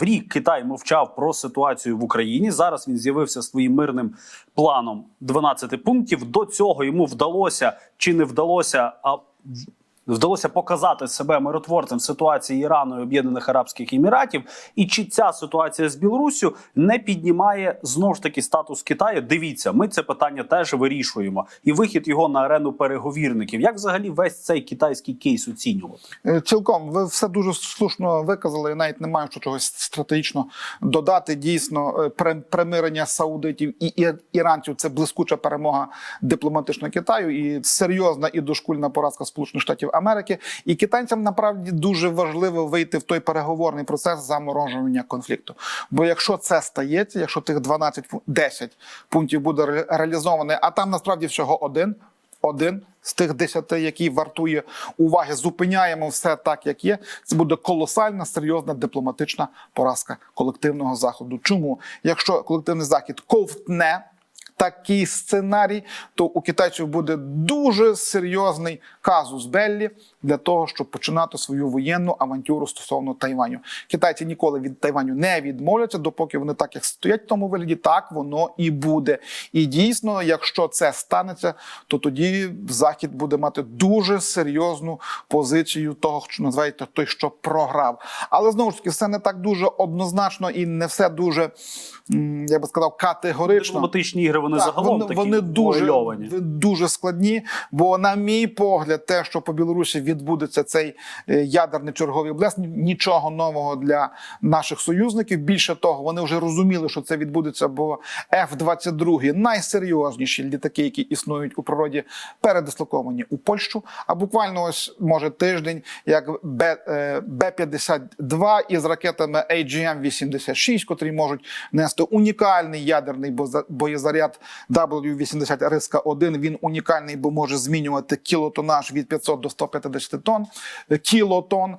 років. Рік Китай мовчав про ситуацію в Україні. Зараз він з'явився своїм мирним планом 12 пунктів. До цього йому вдалося чи не вдалося, а в- вдалося показати себе миротворцем ситуації Ірану і Об'єднаних Арабських Еміратів. І чи ця ситуація з Білоруссю не піднімає знову ж таки статус Китаю? Дивіться, ми це питання теж вирішуємо, і вихід його на арену переговірників. Як взагалі весь цей китайський кейс оцінювати? Е, Цілком, ви все дуже слушно виказали. Я навіть не маю що чогось стратегічно додати. Дійсно, е, примирення саудитів і і- іранців це блискуча перемога дипломатичного Китаю і серйозна і дошкульна поразка Сполучених Штатів Америки. І китайцям насправді дуже важливо вийти в той переговорний процес заморожування конфлікту. Бо якщо це стається, якщо тих 12, пу- 10 пунктів буде ре- реалізований, а там насправді всього один один з тих десяти, який вартує уваги, зупиняємо все так, як є. Це буде колосальна, серйозна дипломатична поразка колективного заходу. Чому? Якщо колективний захід ковтне такий сценарій, то у китайців буде дуже серйозний казус Беллі для того, щоб починати свою воєнну авантюру стосовно Тайваню. Китайці ніколи від Тайваню не відмовляться, допоки вони так як стоять в тому вигляді, так воно і буде. І дійсно, якщо це станеться, то тоді Захід буде мати дуже серйозну позицію того, що називається той, що програв. Але знову ж таки, все не так дуже однозначно і не все дуже, я би сказав, категорично. Дипломатичні ігри Так, загалом вони, такі вони дуже, вуальовані. дуже складні. Бо, на мій погляд, те, що по Білорусі відбудеться цей е, ядерний черговий облес, нічого нового для наших союзників. Більше того, вони вже розуміли, що це відбудеться, бо F-22 найсерйозніші літаки, які існують у природі, передислоковані у Польщу. А буквально ось може тиждень, як Б, е, Б-52 із ракетами AGM-86, котрі можуть нести унікальний ядерний боєзаряд W-80 риска-1. Він унікальний, бо може змінювати кілотонаж від 500 до 150 тонн, кілотон.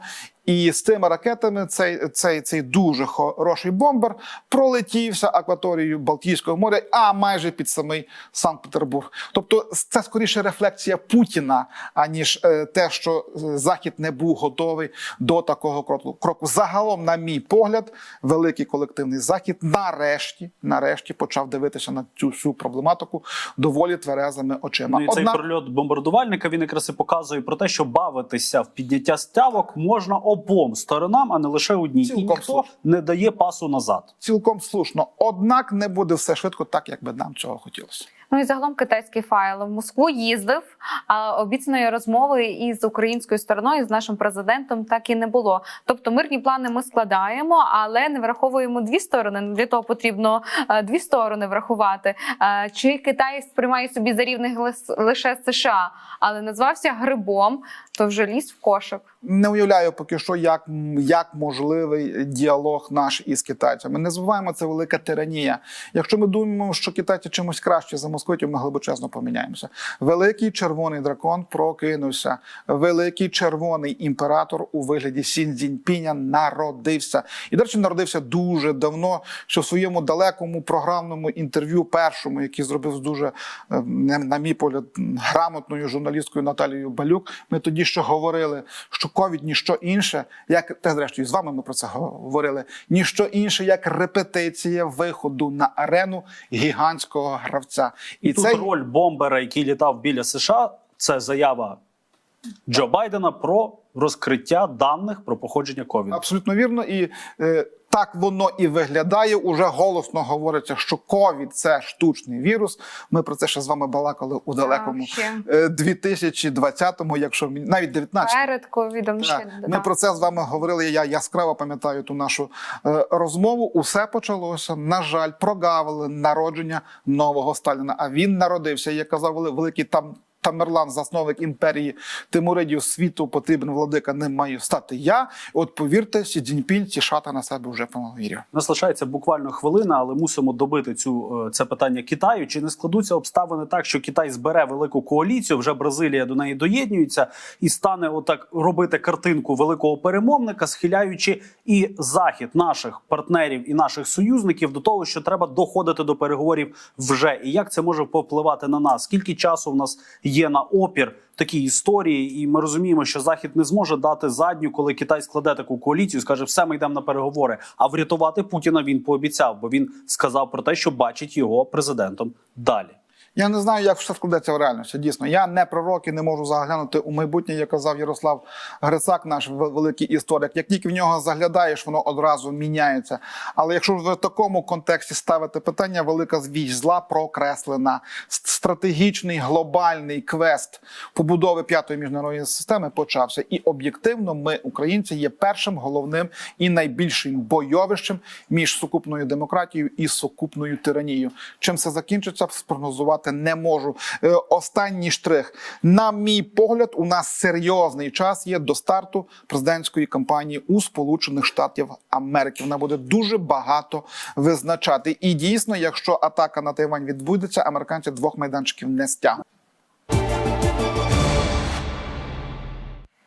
І з цими ракетами цей, цей, цей дуже хороший бомбер пролетівся акваторією Балтійського моря, а майже під самий Санкт-Петербург. Тобто, це скоріше рефлексія Путіна, аніж е, те, що е, Захід не був готовий до такого кроку. Загалом, на мій погляд, великий колективний захід нарешті, нарешті почав дивитися на цю всю проблематику доволі тверезими очима. Ну і цей прольот бомбардувальника він якраз і показує про те, що бавитися в підняття ставок можна обом сторонам, а не лише одній. І ніхто слушно. не дає пасу назад. цілком слушно. Однак не буде все швидко так, як би нам цього хотілося. Ну і загалом китайський файл в Москву їздив, а обіцяної розмови із українською стороною з нашим президентом так і не було. Тобто мирні плани ми складаємо, але не враховуємо дві сторони. Для того потрібно е, дві сторони врахувати. Е, Чи Китай сприймає собі за рівних лише США, але назвався грибом, то вже ліз в кошик. Не уявляю поки що, як, як можливий діалог наш із китайцями. Не забуваємо, це велика тиранія. Якщо ми думаємо, що китайці чимось краще за москвитів, ми глибочезно поміняємося. Великий червоний дракон прокинувся. Великий червоний імператор у вигляді Сін Цзіньпіня народився. І, до речі, народився дуже давно, що в своєму далекому програмному інтерв'ю, першому, який зробив з дуже, е, на мій погляд, грамотною журналісткою Наталією Балюк, ми тоді ще говорили, що ковід ніщо інше, як те, зрештою, з вами ми про це говорили, ніщо інше, як репетиція виходу на арену гігантського гравця. І, тут цей роль бомбера, який літав біля США, це заява Джо Байдена про розкриття даних про походження ковіду. Абсолютно вірно, і е, так воно і виглядає. Уже голосно говориться, що ковід це штучний вірус. Ми про це ще з вами балакали у далекому ще. е, 2020-му, якщо навіть 19-му. Перед ковідом ще да. Ми про це з вами говорили. Я яскраво пам'ятаю ту нашу е, розмову. Усе почалося. На жаль, прогавили народження нового Сталіна. А він народився. Як казав вели- великий там. Тамерлан, засновник імперії Тимуридів світу, потрібен владика, не маю стати я. От повірте, Сі Цзіньпінь ці шата на себе вже повірив. У Нас лишається буквально хвилина, але мусимо добити цю е, це питання Китаю. Чи не складуться обставини так, що Китай збере велику коаліцію? Вже Бразилія до неї доєднується і стане отак робити картинку великого перемовника, схиляючи і захід наших партнерів і наших союзників до того, що треба доходити до переговорів вже. І як це може повпливати на нас? Скільки часу в нас є на опір такій історії, і ми розуміємо, що Захід не зможе дати задню, коли Китай складе таку коаліцію, скаже, все, ми йдемо на переговори. А врятувати Путіна він пообіцяв, бо він сказав про те, що бачить його президентом далі. Я не знаю, як все складеться в реальності. Дійсно, я не пророк і не можу заглянути у майбутнє, як казав Ярослав Грицак, наш великий історик. Як тільки в нього заглядаєш, воно одразу міняється. Але якщо в такому контексті ставити питання, велика звіч зла прокреслена. Стратегічний глобальний квест побудови п'ятої міжнародної системи почався. І об'єктивно, ми, українці, є першим головним і найбільшим бойовищем між сукупною демократією і сукупною тиранією. Чим це закінчиться, спрогнозувати не можу. Е, Останній штрих. На мій погляд, у нас серйозний час є до старту президентської кампанії у Сполучених Штатів Америки. Вона буде дуже багато визначати. І дійсно, якщо атака на Тайвань відбудеться, американці двох майданчиків не стягнуть.